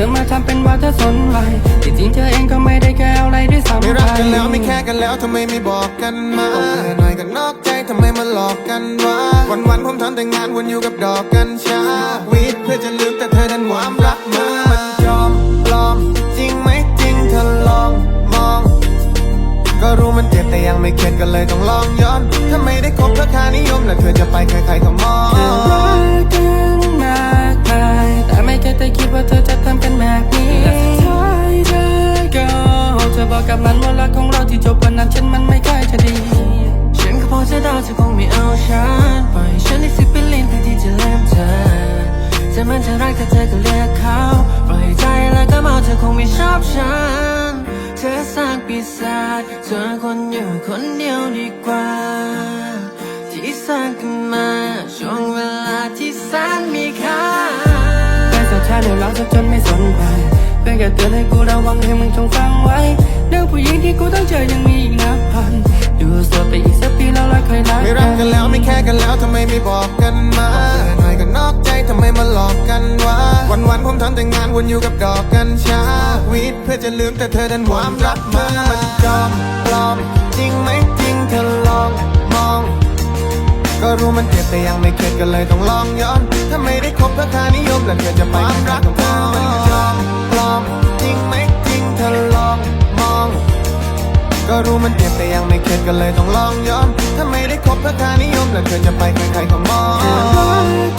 ธอมาทำเป็นว่าเธอสนใจที่จริงเธอเองก็ไม่ได้แค่อะไรด้วยซ้ำไม่รักกันแล้วไม่แค่กันแล้วทำไมไม่บอกกันมาหน่อยก็นอกใจทำไมมาหลอกกันวะวันวันๆผมทำแต่งานวนอยู่กับดอกกัญชาวีดเพื่อจะลืมแต่เธอดันความรักมามันจอมปลอม จริงไหมจริงเธอลองมอง ก็รู้มันเจ็บแต่ยังไม่เข็ดก็เลยต้องลองย้อนถ้าไม่ได้คบเธอค่านิยมแล้วเธอจะไปใครๆก็มอง ที่จบวันนั้นฉันมันไม่ค่อยจะดี ฉันก็พอจะเดาเธอคงไม่เอาฉันปล่อยฉันได้สิบเป็นลิ้นแทนที่จะเลืมเธอเธอมันจะรักแต่เธอก็เลือกเขาปล่อยใจแล้วก็เมาเธอคงไม่ชอบฉัน เธอสร้างปีศาจเธอคนอยู่คนเดียวดีกว่า ที่สร้างขึ้นมาช่วงเวลาที่แสนมีค่าแต่สุดท้ายเดี๋ยวเราจะจนไม่สนใจเพียงแค่เตือนให้กูระวังให้มึงจงฟังไว้ เรื่องผู้หญิงที่กูต้องเจอยังมีอีกนับพันอยู่สดไปอีกสักปีแล้วราค่อยรักไม่รักกันแล้วไม่แค่กันแล้วทำไมไม่บอกกันมาหน่อยก็นอกใจทำไมมาหลอกกันวะวันวันๆผมทำแต่งานวนอยู่กับดอกกัญชาวีดเพื่อจะลืมแต่เธอดันความรักมามันจอมปลอม จริงไหมจริงเธอลองมอง ก็รู้มันเจ็บแต่ยังไม่เข็ดก็เลยต้องลองย้อนถ้าไม่ได้คบเพื่อค่านิยมแล้วเธอจะไปความรักของเธอมันจอม รู้มันเจ็บแต่ยังไม่เข็ดก็เลยต้องลองย้อน ถ้าไม่ได้คบเพื่อค่านิยมแล้วเธอจะไปใครๆก็มอง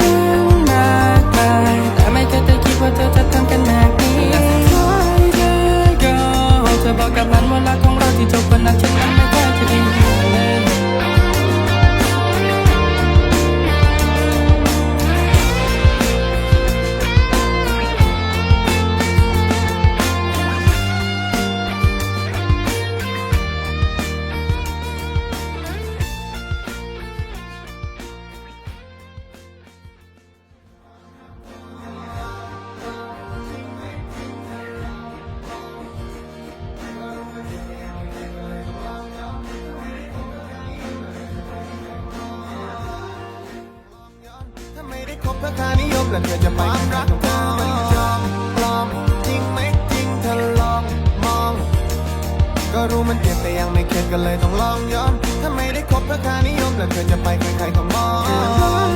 ไม่ได้คบเพื่อค่านิยมและเธอจะไปความรักเธอมันจอมปลอมจริงไหมจริงเธอลองมอง ก็รู้มันเจ็บแต่ยังไม่เข็ดก็เลยต้องลองย้อนถ้าไม่ได้คบเพื่อค่านิยมและเธอจะไปใครๆก็มอง